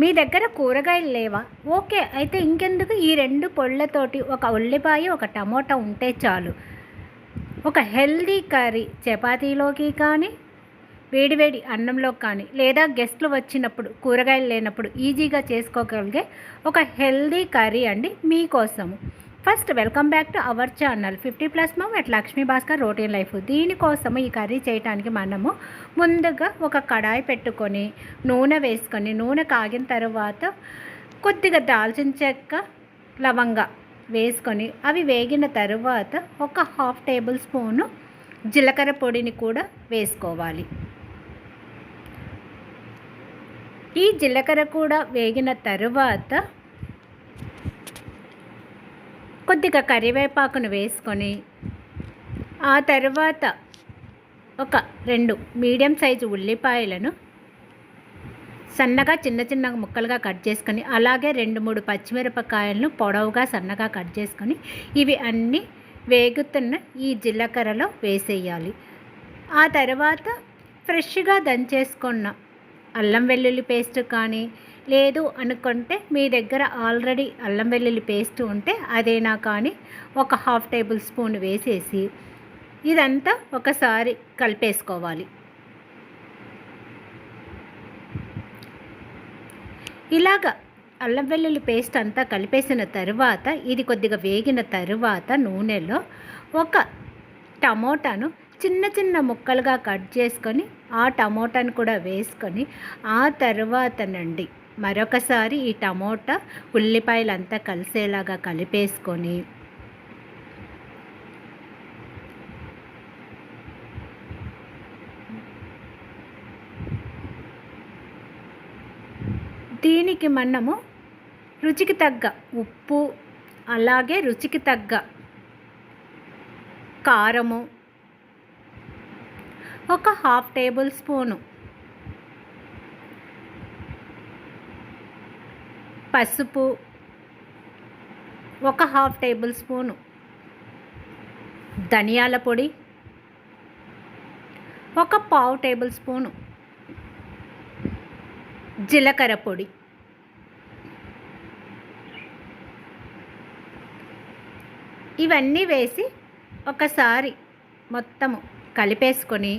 మీ దగ్గర కూరగాయలు లేవా? ఓకే అయితే ఇంకెందుకు? ఈ రెండు పొళ్ళతోటి ఒక ఉల్లిపాయ ఒక టమోటా ఉంటే చాలు. ఒక హెల్దీ కర్రీ చపాతీలోకి కానీ వేడివేడి అన్నంలో కానీ లేదా గెస్ట్లు వచ్చినప్పుడు కూరగాయలు లేనప్పుడు ఈజీగా చేసుకోగలిగే ఒక హెల్దీ కర్రీ అండి మీకోసము. First welcome back to our channel fifty plus mom at Lakshmi Bhaskar routine life. దీనికోసము ఈ కర్రీ చేయడానికి మనము ముందుగా ఒక కడాయి పెట్టుకొని నూనె వేసుకొని నూనె కాగిన తర్వాత కొద్దిగా దాల్చిన చెక్క లవంగ వేసుకొని అవి వేగిన తర్వాత ఒక హాఫ్ టేబుల్ స్పూను జీలకర్ర పొడిని కూడా వేసుకోవాలి. ఈ జీలకర్ర కూడా వేగిన తర్వాత కొద్దిగా కరివేపాకును వేసుకొని ఆ తర్వాత ఒక రెండు మీడియం సైజు ఉల్లిపాయలను సన్నగా చిన్న చిన్న ముక్కలుగా కట్ చేసుకొని అలాగే రెండు మూడు పచ్చిమిరపకాయలను పొడవుగా సన్నగా కట్ చేసుకొని ఇవి అన్నీ వేగుతున్న ఈ జీలకర్రలో వేసేయాలి. ఆ తర్వాత ఫ్రెష్గా దంచేసుకున్న అల్లం వెల్లుల్లి పేస్ట్ కానీ లేదు అనుకుంటే మీ దగ్గర ఆల్రెడీ అల్లం వెల్లుల్లి పేస్ట్ ఉంటే అదేనా కానీ ఒక హాఫ్ టేబుల్ స్పూన్ వేసేసి ఇదంతా ఒకసారి కలిపేసుకోవాలి. ఇలాగ అల్లం వెల్లుల్లి పేస్ట్ అంతా కలిపేసిన తరువాత ఇది కొద్దిగా వేగిన తరువాత నూనెలో ఒక టమోటాను చిన్న చిన్న ముక్కలుగా కట్ చేసుకొని ఆ టమోటాను కూడా వేసుకొని ఆ తర్వాతనండి మరొకసారి ఈ టమోటా ఉల్లిపాయలు అంతా కలిసేలాగా కలిపేసుకొని దీనికి మనము రుచికి తగ్గ ఉప్పు అలాగే రుచికి తగ్గ కారము ఒక హాఫ్ టేబుల్ స్పూను పసుపు ఒక హాఫ్ టేబుల్ స్పూను ధనియాల పొడి ఒక పావు టేబుల్ స్పూను జీలకర్ర పొడి. ఇవన్నీ వేసి ఒకసారి మొత్తము కలిపేసుకొని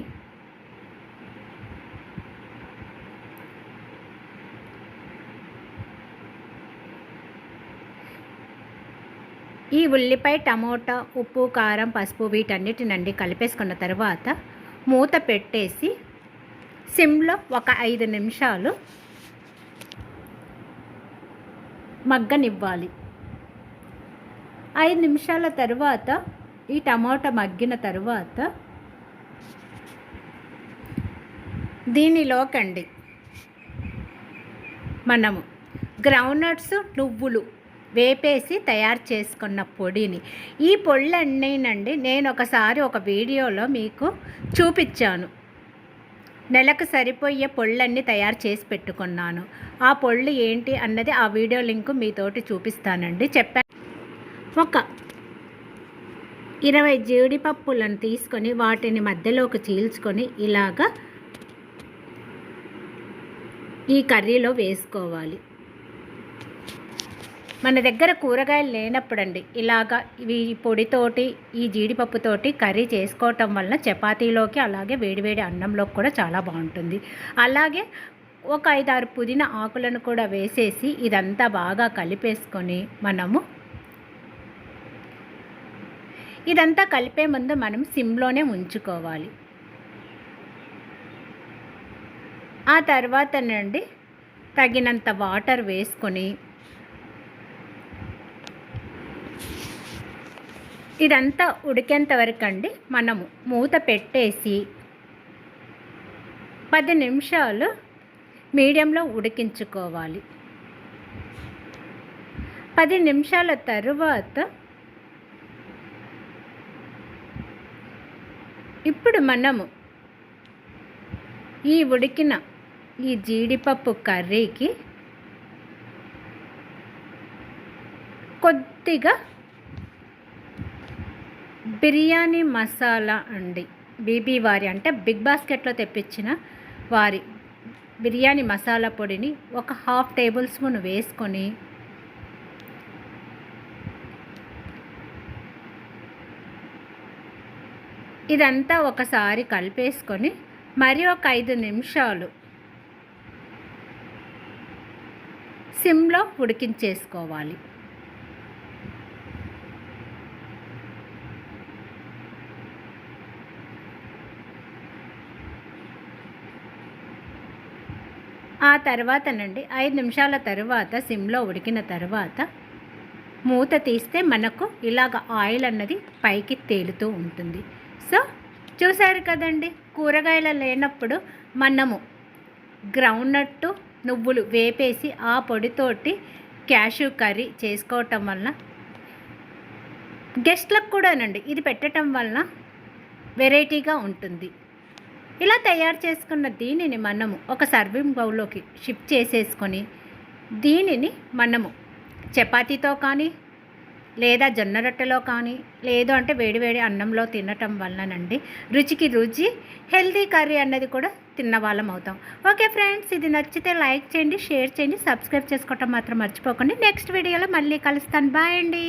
ఈ ఉల్లిపాయ టమోటా ఉప్పు కారం పసుపు వీటన్నిటినండి కలిపేసుకున్న తర్వాత మూత పెట్టేసి సిమ్లో ఒక ఐదు నిమిషాలు మగ్గనివ్వాలి. ఐదు నిమిషాల తర్వాత ఈ టమాటా మగ్గిన తర్వాత దీనిలోకండి మనము గ్రౌండ్నట్స్ నువ్వులు వేపేసి తయారు చేసుకున్న పొడిని. ఈ పొళ్ళన్నీనండి నేను ఒకసారి ఒక వీడియోలో మీకు చూపించాను నెలకు సరిపోయే పొళ్ళన్నీ తయారు చేసి పెట్టుకున్నాను. ఆ పొళ్ళు ఏంటి అన్నది ఆ వీడియో లింక్ మీతోటి చూపిస్తానండి. చెప్పాను ఒక ఇరవై జీడిపప్పులను తీసుకొని వాటిని మధ్యలోకి చీల్చుకొని ఇలాగా ఈ కర్రీలో వేసుకోవాలి. మన దగ్గర కూరగాయలు లేనప్పుడండి ఇలాగా ఇవి పొడితోటి ఈ జీడిపప్పుతోటి కర్రీ చేసుకోవటం వలన చపాతీలోకి అలాగే వేడివేడి అన్నంలోకి కూడా చాలా బాగుంటుంది. అలాగే ఒక ఐదారు పుదీనా ఆకులను కూడా వేసేసి ఇదంతా బాగా కలిపేసుకొని మనము ఇదంతా కలిపే ముందు మనం సిమ్లోనే ఉంచుకోవాలి. ఆ తర్వాత నుండి తగినంత వాటర్ వేసుకొని ఇదంతా ఉడికేంత వరకు అండి మనము మూత పెట్టేసి పది నిమిషాలు మీడియంలో ఉడికించుకోవాలి. పది నిమిషాల తరువాత ఇప్పుడు మనము ఈ ఉడికిన ఈ జీడిపప్పు కర్రీకి కొద్దిగా బిర్యానీ మసాలా అండి. బీబీ వారి అంటే బిగ్ బాస్కెట్లో తెప్పించిన వారి బిర్యానీ మసాలా పొడిని ఒక హాఫ్ టేబుల్ స్పూన్ వేసుకొని ఇదంతా ఒకసారి కలిపేసుకొని మరి ఒక ఐదు నిమిషాలు సిమ్లో ఉడికించేసుకోవాలి. ఆ తర్వాతనండి ఐదు నిమిషాల తర్వాత సిమ్లో ఉడికిన తర్వాత మూత తీస్తే మనకు ఇలాగ ఆయిల్ అన్నది పైకి తేలుతూ ఉంటుంది. సో చూసారు కదండి కూరగాయలు లేనప్పుడు మనము గ్రౌండ్నట్టు నువ్వులు వేపేసి ఆ పొడితోటి క్యాషు కర్రీ చేసుకోవటం వలన గెస్ట్లకు కూడానండి ఇది పెట్టడం వలన వెరైటీగా ఉంటుంది. ఇలా తయారు చేసుకున్న దీనిని మనము ఒక సర్వింగ్ బౌల్లోకి షిఫ్ట్ చేసేసుకొని దీనిని మనము చపాతీతో కానీ లేదా జొన్న రొట్టెలో కానీ లేదు అంటే వేడివేడి అన్నంలో తినటం వలనండి రుచికి రుచి హెల్తీ కర్రీ అన్నది కూడా తిన్న వాళ్ళం అవుతాం. ఓకే ఫ్రెండ్స్ ఇది నచ్చితే లైక్ చేయండి షేర్ చేయండి సబ్స్క్రైబ్ చేసుకోవటం మాత్రం మర్చిపోకండి. నెక్స్ట్ వీడియోలో మళ్ళీ కలుస్తాను. బాయ్ అండి.